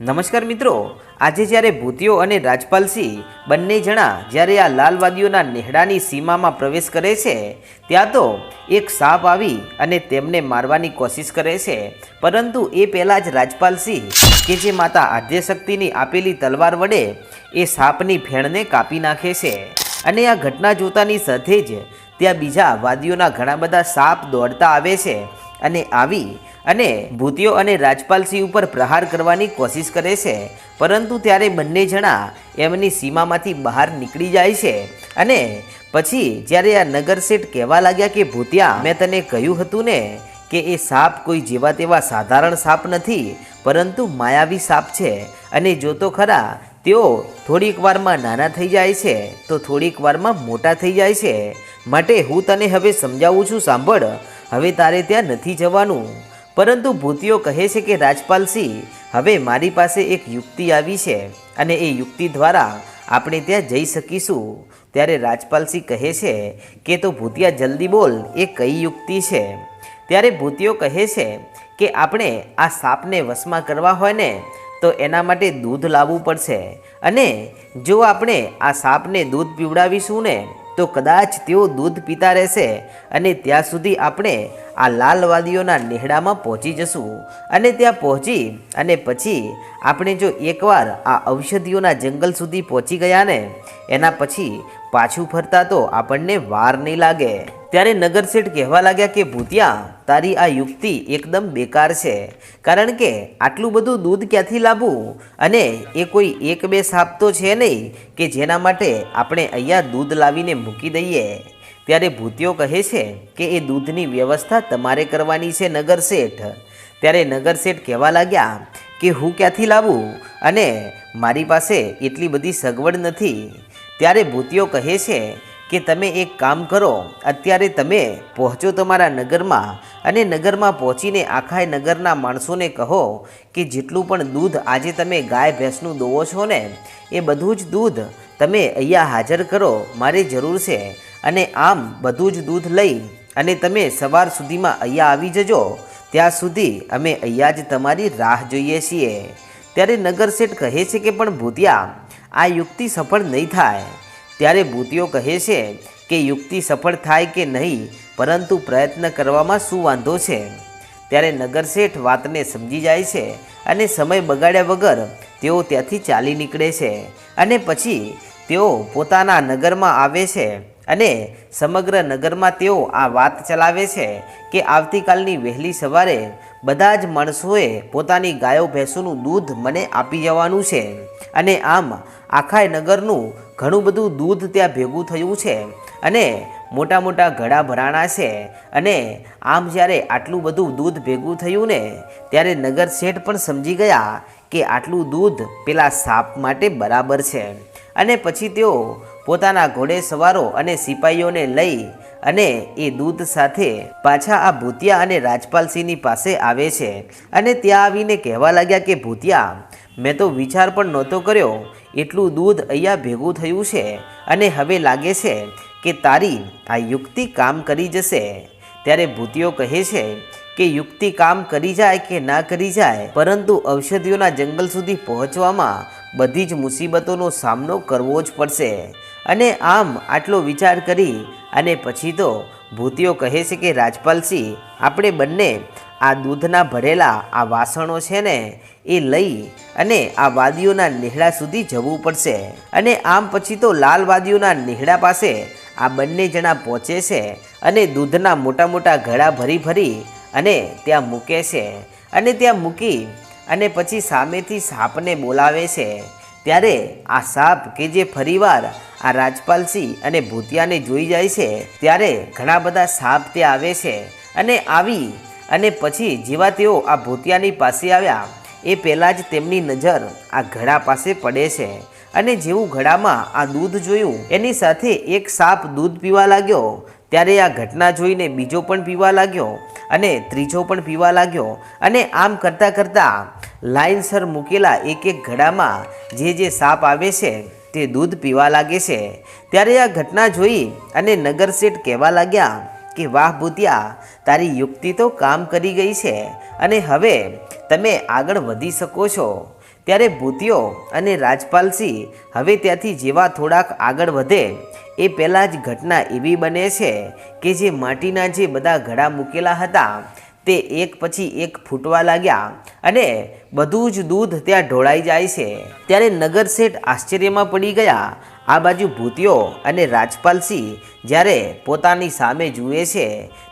નમસ્કાર મિત્રો. આજે જ્યારે ભૂતિયો અને રાજપાલસિંહ બંને જણા જ્યારે આ લાલવાદીઓના નેહડાની સીમામાં પ્રવેશ કરે છે, ત્યાં તો એક સાપ આવી અને તેમને મારવાની કોશિશ કરે છે. પરંતુ એ પહેલાં જ રાજપાલસિંહ કે જે માતા આદ્યશક્તિની આપેલી તલવાર વડે એ સાપની ફેણને કાપી નાખે છે. અને આ ઘટના જોતાની સાથે જ ત્યાં બીજા વાદીઓના ઘણા બધા સાપ દોડતા આવે છે અને આવી અને ભૂતિયો અને રાજપાલસિંહ ઉપર પ્રહાર કરવાની કોશિશ કરે છે. પરંતુ ત્યારે બંને જણા એમની સીમામાંથી બહાર નીકળી જાય છે અને પછી જ્યારે આ નગરસેઠ કહેવા લાગ્યા કે, ભૂતિયા, મેં તને કહ્યું હતું ને કે એ સાપ કોઈ જેવા તેવા સાધારણ સાપ નથી, પરંતુ માયાવી સાપ છે અને જો તો ખરા તેઓ થોડીક વારમાં નાના થઈ જાય છે, તો થોડીક વારમાં મોટા થઈ જાય છે. માટે હું તને હવે સમજાવું છું, સાંભળ. હવે તારે ત્યાં નથી જવાનું. પરંતુ ભૂતિઓ કહે છે કે, રાજપાલસિંહ, હવે મારી પાસે એક યુક્તિ આવી છે અને એ યુક્તિ દ્વારા આપણે ત્યાં જઈ શકીશું. ત્યારે રાજપાલસિંહ કહે છે કે, તો ભૂતિયા, જલ્દી બોલ, એ કઈ યુક્તિ છે? ત્યારે ભૂતિઓ કહે છે કે, આપણે આ સાપને વશમાં કરવા હોય ને તો એના માટે દૂધ લાવવું પડશે. અને જો આપણે આ સાપને દૂધ પીવડાવીશું ને, તો કદાચ તેઓ દૂધ પીતા રહેશે અને ત્યાં સુધી આપણે આ લાલવાદીઓના નેહડામાં પહોંચી જશું. અને ત્યાં પહોંચી અને પછી આપણે જો એકવાર આ ઔષધિઓના જંગલ સુધી પહોંચી ગયા ને, એના પછી પાછું ફરતા તો આપણને વાર નહીં લાગે. ત્યારે નગરશેઠ કહેવા લાગ્યા કે, ભૂતિયા, તારી આ યુક્તિ એકદમ બેકાર છે. કારણ કે આટલું બધું દૂધ ક્યાંથી લાવવું? અને એ કોઈ એક બે સાપ તો છે નહીં કે જેના માટે આપણે અહીંયા દૂધ લાવીને મૂકી દઈએ. ત્યારે ભૂતિયો કહે છે કે, એ દૂધની વ્યવસ્થા તમારે કરવાની છે નગરશેઠ ત્યારે નગરશેઠ કહેવા લાગ્યા કે, હું ક્યાંથી લાવું? અને મારી પાસે એટલી બધી સગવડ નથી. ત્યારે ભૂતિયો કહે છે કે તમે એક કામ કરો, અત્યારે તમે પહોંચો તમારા નગરમાં અને નગરમાં પહોંચીને આખા નગરના માણસોને કહો કે જેટલું પણ દૂધ આજે તમે ગાય ભેંસનું દોવો છો ને, એ બધું જ દૂધ તમે અહીંયા હાજર કરો, મારે જરૂર છે. અને આમ બધું જ દૂધ લઈ અને તમે સવાર સુધીમાં અહીંયા આવી જજો, ત્યાં સુધી અમે અહીંયા જ તમારી રાહ જોઈએ છીએ. ત્યારે નગરસેઠ કહે છે કે, પણ ભૂતિયા, આ યુક્તિ સફળ નહીં થાય. ત્યારે ભૂતિઓ કહે છે કે યુક્તિ સફળ થાય કે નહીં, પરંતુ પ્રયત્ન કરવામાં શું વાંધો છે? ત્યારે નગરશેઠ વાતને સમજી જાય છે અને સમય બગાડ્યા વગર તેઓ ત્યાંથી ચાલી નીકળે છે અને પછી તેઓ પોતાના નગરમાં આવે છે અને સમગ્ર નગરમાં તેઓ આ વાત ચલાવે છે કે આવતીકાલની વહેલી સવારે બધા જ માણસોએ પોતાની ગાયો ભેંસોનું દૂધ મને આપી જવાનું છે. અને આમ આખા નગરનું ઘણું બધું દૂધ ત્યાં ભેગું થયું છે. અને મોટા મોટા ઘડા ભરાણા છે. અને આમ જ્યારે આટલું બધું દૂધ ભેગું થયું ને, ત્યારે નગર શેઠ પણ સમજી ગયા કે આટલું દૂધ પેલા સાપ માટે બરાબર છે. અને પછી તેઓ પોતાના ઘોડે સવારો અને સિપાહીઓને લઈ અને એ દૂધ સાથે પાછા આ ભૂતિયા અને રાજપાલસિંહની પાસે આવે છે. અને ત્યાં આવીને કહેવા લાગ્યા કે, ભૂતિયા, મેં તો વિચાર પણ નહોતો કર્યો. એટલું દૂધ અહીંયા ભેગું થયું છે. અને હવે લાગે છે કે તારી આ યુક્તિ કામ કરી જશે. ત્યારે ભૂતિયો કહે છે કે, યુક્તિ કામ કરી જાય કે ના કરી જાય, પરંતુ ઔષધિઓના જંગલ સુધી પહોંચવામાં બધી જ મુસીબતોનો સામનો કરવો જ પડશે. અને આમ આટલો વિચાર કરી અને પછી તો ભૂતિયો કહે છે કે રાજપાલસિંહ આપણે બંને આ દૂધના ભરેલા આ વાસણો છે ને, એ લઈ અને આ વાદીઓના નેહડા સુધી જવું પડશે. અને આમ પછી તો લાલ વાદીઓના નેહડા પાસે આ બંને જણા પહોંચે છે અને દૂધના મોટા મોટા ઘડા ભરી ભરી અને ત્યાં મૂકે છે. અને ત્યાં મૂકી અને પછી સામેથી સાપને બોલાવે છે. ત્યારે આ સાપ કે જે ફરીવાર આ રાજપાલસિંહ અને ભૂતિયાને જોઈ જાય છે, ત્યારે ઘણા બધા સાપ ત્યાં આવે છે અને આવી અને પછી જેવા તેઓ આ ભૂતિયાની પાસે આવ્યા, એ પહેલાં જ તેમની નજર આ ઘડા પાસે પડે છે અને જેવું ઘડામાં આ દૂધ જોયું, એની સાથે એક સાપ દૂધ પીવા લાગ્યો, ત્યારે આ ઘટના જોઈને બીજો પણ પીવા લાગ્યો અને ત્રીજો પણ પીવા લાગ્યો અને આમ કરતાં કરતાં લાઇનસર મૂકેલા એક એક ઘડામાં જે જે સાપ આવે છે તે દૂધ પીવા લાગે છે. ત્યારે આ ઘટના જોઈ અને નગરશેઠ કહેવા લાગ્યા કે, વાહ ભૂતિયા, તારી યુક્તિ તો કામ કરી ગઈ છે અને હવે તમે આગળ વધી શકો છો. ત્યારે ભૂતિયો અને રાજપાલસિંહ હવે ત્યાંથી જેવા થોડાક આગળ વધે, એ પહેલાં જ ઘટના એવી બને છે કે જે માટીના જે બધા ઘડા મૂકેલા હતા તે એક પછી એક ફૂટવા લાગ્યા અને બધું જ દૂધ ત્યાં ઢોળાઈ જાય છે. ત્યારે નગર શેઠ આશ્ચર્યમાં પડી ગયા. આ બાજુ ભૂતિયો અને રાજપાલસિંહ જ્યારે પોતાની સામે જુએ છે,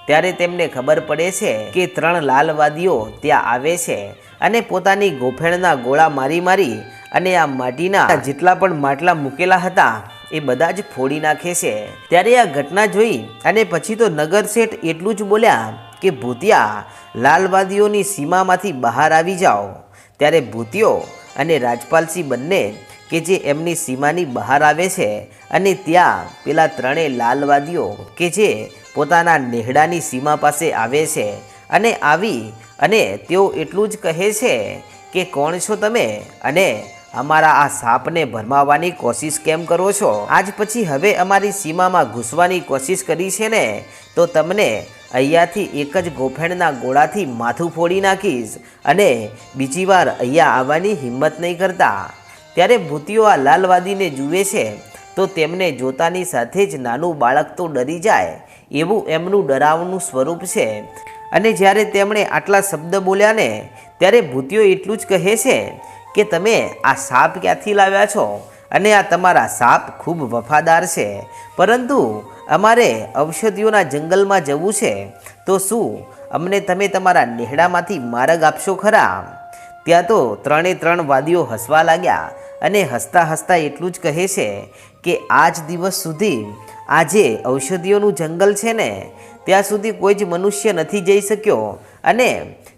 ત્યારે તેમને ખબર પડે છે કે ત્રણ લાલવાદીઓ ત્યાં આવે છે અને પોતાની ગોફેણના ગોળા મારી મારી અને આ માટીના જેટલા પણ માટલા મૂકેલા હતા, એ બધા જ ફોડી નાખે છે. ત્યારે આ ઘટના જોઈ અને પછી તો નગર શેઠ એટલું જ બોલ્યા કે ભૂતિયા લાલવાદીઓની સીમામાંથી બહાર આવી જાઓ. ત્યારે ભૂતિયો અને રાજપાલસિંહ બંને કે જે એમની સીમાની બહાર આવે છે અને ત્યાં પેલા ત્રણેય લાલવાદીઓ કે જે પોતાના નેહડાની સીમા પાસે આવે છે અને આવી અને તેઓ એટલું જ કહે છે કે કોણ છો તમે અને અમારા આ સાપને ભરમાવવાની કોશિશ કેમ કરો છો? આજ પછી હવે અમારી સીમામાં ઘૂસવાની કોશિશ કરી છે ને? તો તમને અહીંયાથી એક જ ગોફેણના ગોળાથી માથું ફોડી નાખીશ અને બીજી વાર અહીંયા આવવાની હિંમત નહીં કરતા. ત્યારે ભૂતિઓ આ લાલવાદીને જુએ છે, તો તેમને જોતાની સાથે જ નાનું બાળક તો ડરી જાય, એવું એમનું ડરાવનું સ્વરૂપ છે. અને જ્યારે તેમણે આટલા શબ્દ બોલ્યા ને, ત્યારે ભૂતિઓ એટલું જ કહે છે કે તમે આ સાપ ક્યાંથી લાવ્યા છો? અને આ તમારા સાપ ખૂબ વફાદાર છે. પરંતુ અમારે ઔષધિઓના જંગલમાં જવું છે, તો શું અમને તમે તમારા નેહડામાંથી માર્ગ આપશો ખરા? ત્યાં તો ત્રણે ત્રણ વાદીઓ હસવા લાગ્યા અને હસતા હસતા એટલું જ કહે છે કે આજ દિવસ સુધી આ જે ઔષધિઓનું જંગલ છે ને, ત્યાં સુધી કોઈ જ મનુષ્ય નથી જઈ શક્યો અને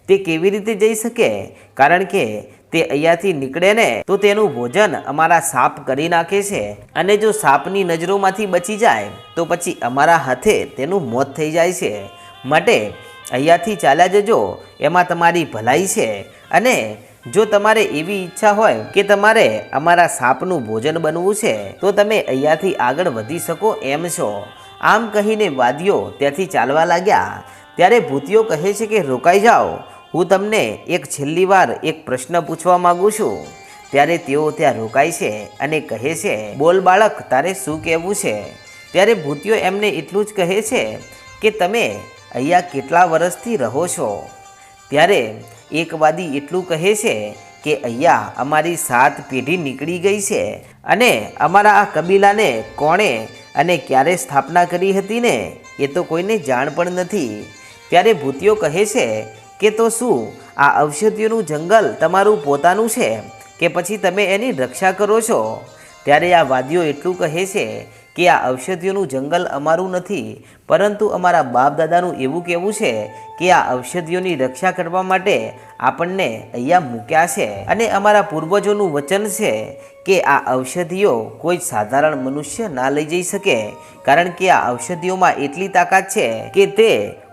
તે કેવી રીતે જઈ શકે? કારણ કે તે અહીંયાથી નીકળે ને, તો તેનું ભોજન અમારા સાપ કરી નાખે છે. અને જો સાપની નજરોમાંથી બચી જાય, તો પછી અમારા હાથે તેનું મોત થઈ જાય છે. માટે અહીંયાથી ચાલ્યા જજો, એમાં તમારી ભલાઈ છે. અને જો તમારે એવી ઈચ્છા હોય કે તમારે અમારા સાપનું ભોજન બનવું છે, તો તમે અહીંયાથી આગળ વધી શકો એમ છો. આમ કહીને વાદીઓ ત્યાંથી ચાલવા લાગ્યા. ત્યારે ભૂતિઓ કહે છે કે રોકાઈ જાઓ. હું તમને એક છેલ્લી વાર એક પ્રશ્ન પૂછવા માંગુ છું. ત્યારે તેઓ ત્યાં રોકાય છે અને કહે છે, બોલ બાળક, તારે શું કહેવું છે? ત્યારે ભૂતિઓ એમને એટલું જ કહે છે કે, તમે અહીંયા કેટલા વર્ષથી રહો છો? ત્યારે એક વાદી એટલું કહે છે કે, અહીંયા અમારી સાત પેઢી નીકળી ગઈ છે અને અમારા આ કબીલાને કોણે અને ક્યારે સ્થાપના કરી હતી ને? એ તો કોઈને જાણ પણ નથી. ત્યારે ભૂતિઓ કહે છે કે તો શું? આ ઔષધિઓનું જંગલ તમારું પોતાનું છે કે પછી તમે એની રક્ષા કરો છો? ત્યારે આ વાદીઓ એટલું કહે છે કે આ ઔષધિઓનું જંગલ અમારું નથી, પરંતુ અમારા બાપ દાદાનું એવું કહેવું છે કે આ ઔષધિઓની રક્ષા કરવા માટે આપણને અહીંયા મૂક્યા છે. અને અમારા પૂર્વજોનું વચન છે કે આ ઔષધિઓ કોઈ સાધારણ મનુષ્ય ના લઈ જઈ શકે, કારણ કે આ ઔષધિઓમાં એટલી તાકાત છે કે તે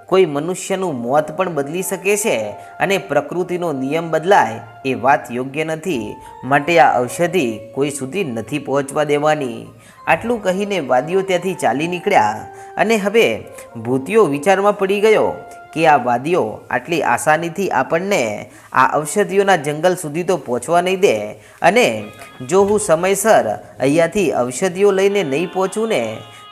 કોઈ મનુષ્યનું મોત પણ બદલી શકે છે અને પ્રકૃતિનો નિયમ બદલાય એ વાત યોગ્ય નથી. માટે આ ઔષધિ કોઈ સુધી નથી પહોંચવા દેવાની. આટલું કહીને વાદીઓ ત્યાંથી ચાલી નીકળ્યા અને હવે ભૂતિયો વિચારમાં પડી ગયો કે આ વાદીઓ આટલી આસાનીથી આપણને આ ઔષધિઓના જંગલ સુધી તો પહોંચવા નહીં દે અને જો હું સમયસર અહીંયાથી ઔષધિઓ લઈને નહીં પહોંચું ને,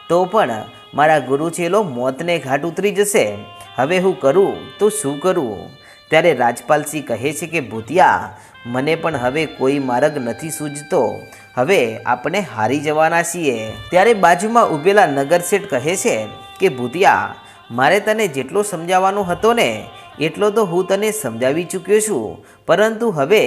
તો પણ મારા ગુરુ ગુરુચેલો મોતને ઘાટ ઉતરી જશે. હવે હું કરું તો શું કરું? ત્યારે રાજપાલસિંહ કહે છે કે, ભૂતિયા, મને પણ હવે કોઈ માર્ગ નથી સૂઝતો હવે આપણે હારી જવાના છીએ. ત્યારે બાજુમાં ઊભેલા નગરશેઠ કહે છે કે, ભૂતિયા, મારે તને જેટલો સમજાવવાનો હતો ને એટલો તો હું તને સમજાવી ચૂક્યો છું. પરંતુ હવે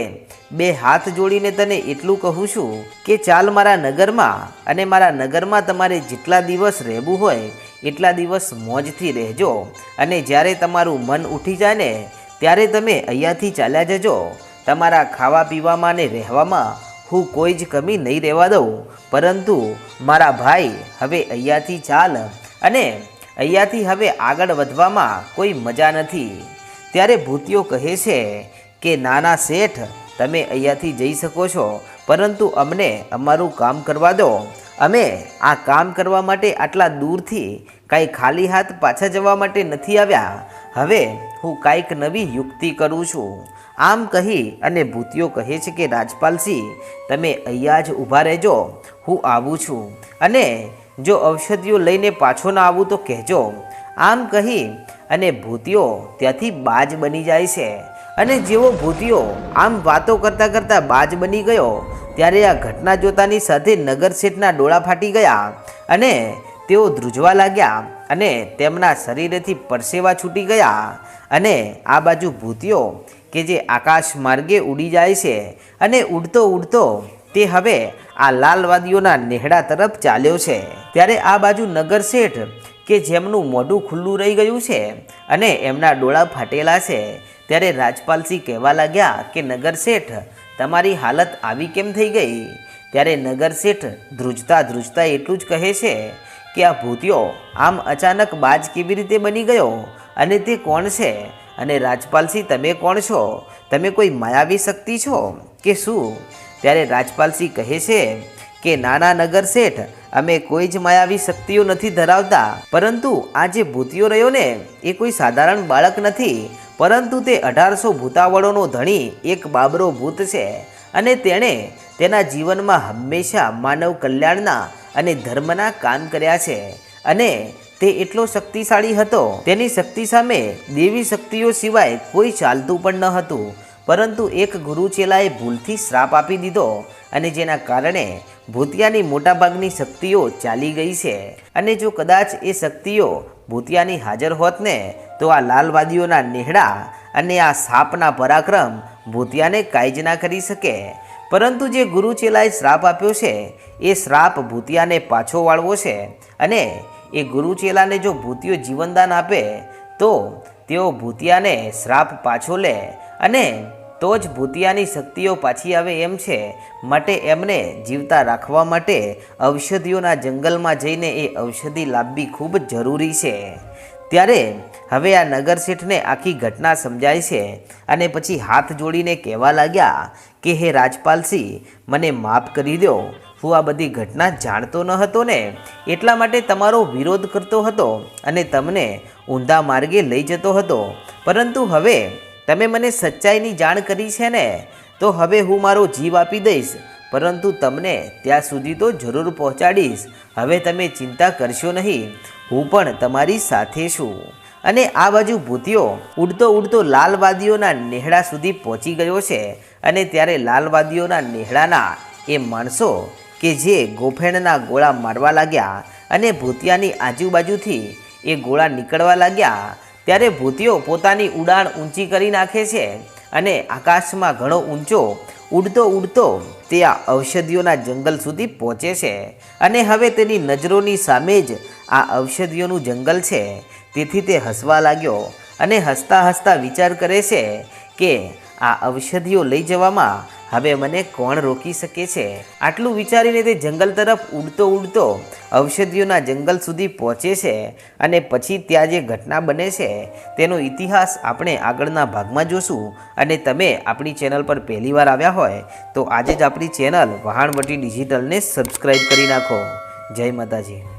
બે હાથ જોડીને તને એટલું કહું છું કે ચાલ મારા નગરમાં અને મારા નગરમાં તમારે જેટલા દિવસ રહેવું હોય એટલા દિવસ મોજથી રહેજો. અને જ્યારે તમારું મન ઉઠી જાય ને ત્યારે તમે અહીંયાથી ચાલ્યા જજો. તમારા ખાવા પીવામાં ને રહેવામાં હું કોઈ જ કમી નહીં રહેવા દઉં. પરંતુ મારા ભાઈ હવે અહીંયાથી ચાલ અને અહીંયાથી હવે આગળ વધવામાં કોઈ મજા નથી. ત્યારે ભૂતિઓ કહે છે કે, નાના શેઠ, તમે અહીંયાથી જઈ શકો છો, પરંતુ અમને અમારું કામ કરવા દો. અમે આ કામ કરવા માટે આટલા દૂરથી કાંઈ ખાલી હાથ પાછા જવા માટે નથી આવ્યા. હવે હું કાંઈક નવી યુક્તિ કરું છું. આમ કહી અને ભૂતિયો કહે છે કે રાજપાલસિંહ તમે અહીંયા જ ઊભા રહેજો. હું આવું છું. અને જો ઔષધિઓ લઈને પાછો ના આવું તો કહેજો. આમ કહી અને ભૂતિયો ત્યાંથી બાજ બની જાય છે. અને જેવો ભૂતિયો આમ વાતો કરતાં કરતાં બાજ બની ગયો, ત્યારે આ ઘટના જોતાની સાથે નગર શેઠના ડોળા ફાટી ગયા અને તેઓ ધ્રુજવા લાગ્યા અને તેમના શરીરેથી પરસેવા છૂટી ગયા. અને આ બાજુ ભૂતિયો કે જે આકાશ માર્ગે ઉડી જાય છે અને ઉડતો ઉડતો તે હવે આ લાલવાદીઓના નેહડા તરફ ચાલ્યો છે. ત્યારે આ બાજુ નગર શેઠ કે જેમનું મોઢું ખુલ્લું રહી ગયું છે અને એમના ડોળા ફાટેલા છે. ત્યારે રાજપાલસિંહ કહેવા લાગ્યા કે, નગર શેઠ, તમારી હાલત આવી કેમ થઈ ગઈ? ત્યારે નગર શેઠ ધ્રુજતા ધ્રુજતા એટલું જ કહે છે કે, આ ભૂતિયો આમ અચાનક બાજ કેવી રીતે બની ગયો? અને તે કોણ છે? અને રાજપાલસિંહ, તમે કોણ છો? તમે કોઈ માયાવી શક્તિ છો? કે શું? ત્યારે રાજપાલસિંહ કહે છે કે, નાના નગર શેઠ, અમે કોઈ જ માયાવી શક્તિઓ નથી ધરાવતા. પરંતુ આ જે ભૂતિયો રહ્યો ને, એ કોઈ સાધારણ બાળક નથી. પરંતુ તે અઢારસો ભૂતાવળોનો ધણી એક બાબરો ભૂત છે. અને તેણે તેના જીવનમાં હંમેશા માનવ કલ્યાણના અને ધર્મના કામ કર્યા છે. અને તે એટલો શક્તિશાળી હતો. તેની શક્તિ સામે દેવી શક્તિઓ સિવાય કોઈ ચાલતું પણ ન હતું. પરંતુ એક ગુરુ ચેલાએ ભૂલથી શ્રાપ આપી દીધો અને જેના કારણે ભૂતિયાની મોટાભાગની શક્તિઓ ચાલી ગઈ છે. અને જો કદાચ એ શક્તિઓ ભૂતિયાની હાજર હોત ને, તો આ લાલવાદીઓના નેહડા અને આ સાપના પરાક્રમ ભૂતિયાને કાંઈ જ ના કરી શકે. પરંતુ જે ગુરુ ચેલાએ શ્રાપ આપ્યો છે, એ શ્રાપ ભૂતિયાને પાછો વાળવો છે. અને એ ગુરુ ચેલાને જો ભૂતિયો જીવનદાન આપે, તો તેઓ ભૂતિયાને શ્રાપ પાછો લે અને તો જ ભૂતિયાની શક્તિઓ પાછી આવે એમ છે. માટે એમને જીવતા રાખવા માટે ઔષધિઓના જંગલમાં જઈને એ ઔષધિ લાવવી ખૂબ જરૂરી છે. ત્યારે હવે આ નગરશેઠને આખી ઘટના સમજાય છે અને પછી હાથ જોડીને કહેવા લાગ્યા કે, હે રાજપાલસિંહ મને માફ કરી દો હું આ બધી ઘટના જાણતો ન હતો ને. એટલા માટે તમારો વિરોધ કરતો હતો અને તમને ઊંધા માર્ગે લઈ જતો હતો. પરંતુ હવે તમે મને સચ્ચાઈની જાણ કરી છે ને, તો હવે હું મારો જીવ આપી દઈશ. પરંતુ તમને ત્યાં સુધી તો જરૂર પહોંચાડીશ. હવે તમે ચિંતા કરશો નહીં. હું પણ તમારી સાથે છું. અને આ બાજુ ભૂતિયો ઉડતો ઉડતો લાલવાદીઓના નેહડા સુધી પહોંચી ગયો છે. અને ત્યારે લાલવાદીઓના નેહડાના એ માણસો કે જે ગોફેણના ગોળા મારવા લાગ્યા અને ભૂતિયાની આજુબાજુથી એ ગોળા નીકળવા લાગ્યા ત્યારે ભૂતિયો પોતાની ઉડાણ ઊંચી કરી નાખે છે અને આકાશમાં ઘણો ઊંચો ઉડતો ઉડતો તે આ ઔષધિઓના જંગલ સુધી પહોંચે છે. અને હવે તેની નજરોની સામે જ આ ઔષધિઓનું જંગલ છે. તેથી તે હસવા લાગ્યો અને હસતા હસતા વિચાર કરે છે કે આ ઔષધિઓ લઈ જવામાં હવે મને કોણ રોકી શકે છે? આટલું વિચારીને તે જંગલ તરફ ઉડતો ઉડતો ઔષધિઓના જંગલ સુધી પહોંચે છે અને પછી ત્યાં જે ઘટના બને છે તેનો ઇતિહાસ આપણે આગળના ભાગમાં જોશું. અને તમે આપણી ચેનલ પર પહેલીવાર આવ્યા હોય તો આજે જ આપણી ચેનલ વહાણવટી ડિજિટલને સબસ્ક્રાઈબ કરી નાખો. જય માતાજી.